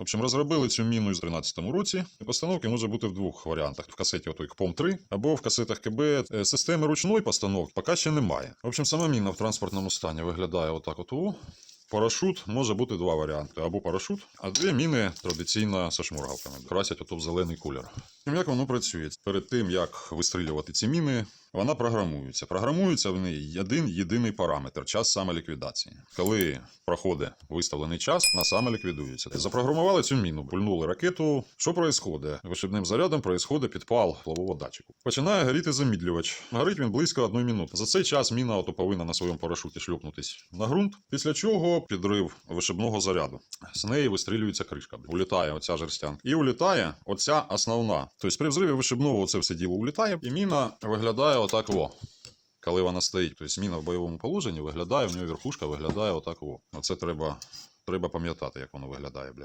В общем, розробили цю міну з 13-му році. Постановки може бути в двох варіантах: в касеті отой КПОМ 3 або в касетах КБ. Е, Системи ручної постановки поки ще немає. В общем, сама міна в транспортному стані виглядає отак от. Парашут може бути два варіанти: або парашут, а дві міни традиційно зі шмургалками. Красять ото в зелений колір. Як воно працює? Перед тим як вистрілювати ці міни, вона програмується. Програмується в неї один єдиний параметр час самоліквідації. Коли проходить виставлений час, вона саме ліквідується. Запрограмували цю міну, пульнули ракету. Що происходить? Вишибним зарядом происходить підпал лобового датчику. Починає горіти замідлювач. Горить він близько одної минути. За цей час міна ото повинна на своєму парашуті шлюпнутись на ґрунт. Після чого підрив вишибного заряду. З неї вистрілюється кришка. Улітає оця жерстянка. І улітає оця основна. Тобто при взриві вишибного це все діло улітає, і міна виглядає отак во. Коли вона стоїть, тобто міна в бойовому положенні виглядає, в нього верхушка виглядає отак во. Оце треба, треба пам'ятати, як воно виглядає, блядь.